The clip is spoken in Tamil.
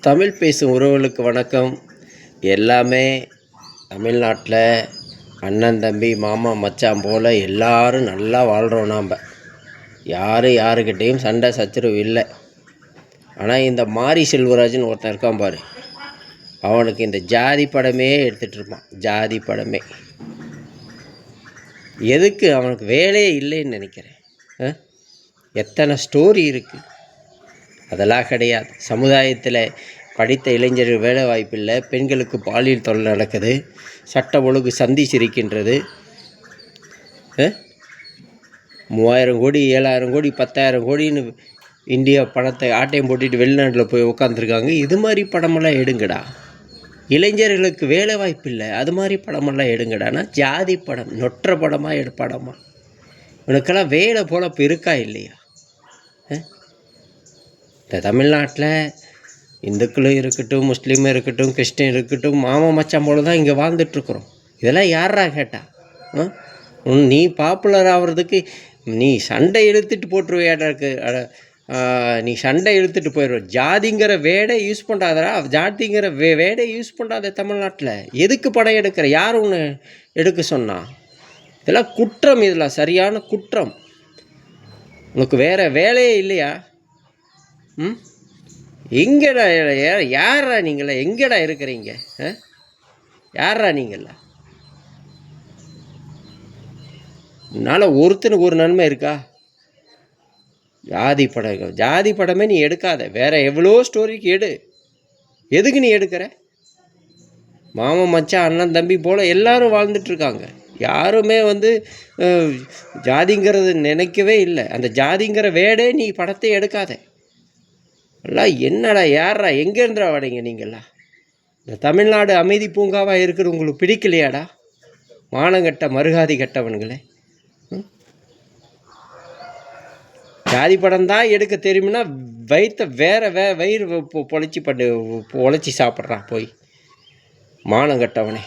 தமிழ் பேசும் உறவுகளுக்கு வணக்கம். எல்லாமே தமிழ்நாட்டில் அண்ணன் தம்பி மாமா மச்சான் போல் எல்லோரும் நல்லா வாழ்கிறோம் நாம். யாரும் யாருக்கிட்டேயும் சண்டை சச்சரவு இல்லை. ஆனால் இந்த மாரி செல்வராஜன் ஒருத்தன் இருக்கான் பாரு. அவனுக்கு இந்த ஜாதி படமே எடுத்துகிட்டு இருப்பான். ஜாதி படமே. எதுக்கு? அவனுக்கு வேலையே இல்லைன்னு நினைக்கிறேன். ஆ? எத்தனை ஸ்டோரி இருக்குது அதெல்லாம் கிடையாது. சமுதாயத்தில் படித்த இளைஞர்கள் வேலை வாய்ப்பில்லை பெண்களுக்கு பாலியல் தொல்லை நடக்குது. சட்ட ஒழுங்கு சந்தி சிரிக்கின்றது. ஆ? மூவாயிரம் கோடி ஏழாயிரம் கோடி பத்தாயிரம் கோடின்னு இந்தியா பணத்தை ஆட்டையும் போட்டுட்டு வெளிநாட்டில் போய் உட்காந்துருக்காங்க இது மாதிரி படமெல்லாம் எடுங்கடா. இளைஞர்களுக்கு வேலை வாய்ப்பு இல்லை அது மாதிரி படமெல்லாம் எடுங்கடானா? ஜாதி படம் நொற்ற படமாக எடு படமா உனக்கெல்லாம் வேலை போல இப்போ இருக்கா இல்லையா? ஆ? இந்த தமிழ்நாட்டில் இந்துக்களும் இருக்கட்டும் முஸ்லீம் இருக்கட்டும் கிறிஸ்டின் இருக்கட்டும் மாமா மச்சான் போல தான் இங்கே வாழ்ந்துட்டுருக்குறோம். இதெல்லாம் யாரா கேட்டா? ஆ? உன் நீ பாப்புலர் ஆகிறதுக்கு நீ சண்டை இழுத்துட்டு போட்டுருவே இருக்கு. அட, நீ சண்டை இழுத்துட்டு போயிடுவ ஜாதிங்கிற வேடை யூஸ் பண்ணாதடா. ஜாதிங்கிற வே வேடை யூஸ் பண்ணாத தமிழ்நாட்டில். எதுக்கு படம் எடுக்கிற? யார் ஒன்று எடுக்க சொன்னா? இதெல்லாம் குற்றம் இதெல்லாம். சரியான குற்றம். உனக்கு வேறு வேலையே இல்லையா? ம்? எங்கடா யாரா நீங்கள எங்கடா இருக்கிறீங்க? ஆ? யாரா நீங்கள உன்னால் ஒருத்தனுக்கு ஒரு நன்மை இருக்கா? ஜாதி படம் ஜாதி படமே நீ எடுக்காத. வேற எவ்வளோ ஸ்டோரிக்கு எடு. எதுக்கு நீ எடுக்கிற? மாமன் மச்சான் அண்ணன் தம்பி போல் எல்லாரும் வாழ்ந்துட்டு இருக்காங்க யாருமே வந்து ஜாதிங்கிறது நினைக்கவே இல்லை. அந்த ஜாதிங்கிற வேடே நீ படத்தை எடுக்காத. எல்லாம் என்னடா யாரா எங்கேருந்துடா வரீங்க நீங்களா இந்த தமிழ்நாடு அமைதி பூங்காவாக இருக்கிறது உங்களுக்கு பிடிக்கலையாடா? மானங்கட்ட மருகாதி கட்டவன்களே. ம்? ஜாதி படம் தான் எடுக்க தெரியும்னா வயிற்ற வேற வே வயிறு பொ- பொழைச்சி பண்ணு பொழைச்சி சாப்பிட்றான் போய். மானங்கட்டவனே